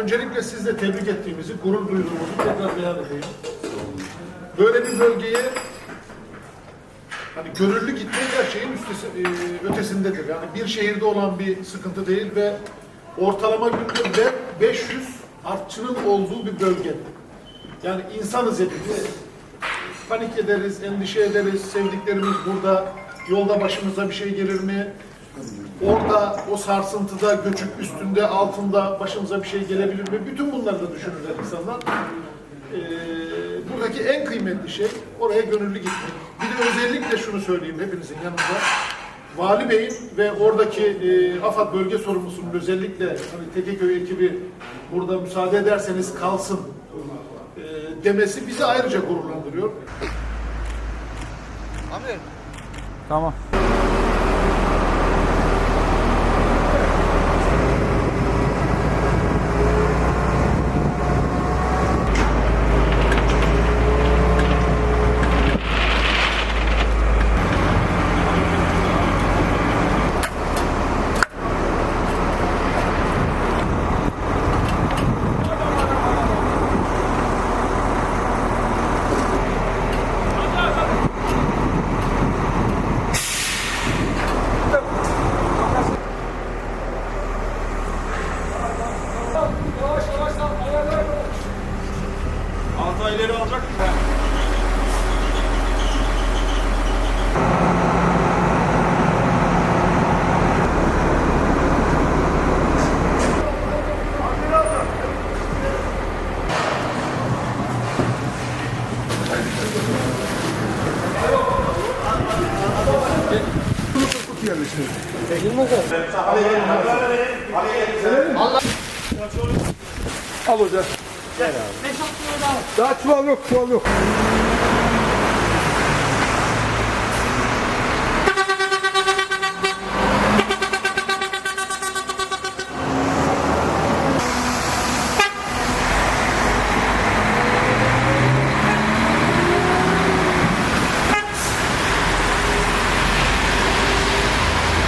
Öncelikle sizle tebrik ettiğimizi, gurur duyduğumuzu tekrar beyan edeyim. Böyle bir bölgeye hani gönüllü gitmek her şeyin üstesi, e, ötesindedir. Yani bir şehirde olan bir sıkıntı değil ve ortalama günde ve 500 artçının olduğu bir bölge. Yani insanız hepimiz. Panik ederiz, endişe ederiz, sevdiklerimiz burada, yolda başımıza bir şey gelir mi? Orada o sarsıntıda, göçük üstünde, altında başımıza bir şey gelebilir mi? Bütün bunları da düşünürler insanlar. Ee, buradaki en kıymetli şey oraya gönüllü gitmek. Bir de özellikle şunu söyleyeyim hepinizin yanında. Vali Bey'in ve oradaki e, AFAD bölge sorumlusunun özellikle hani Tekeköy ekibi burada müsaade ederseniz kalsın e, demesi bizi ayrıca gururlandırıyor. Tamam. Altayları alacak mı? Al hocam. Daha çuval yok, çuval yok.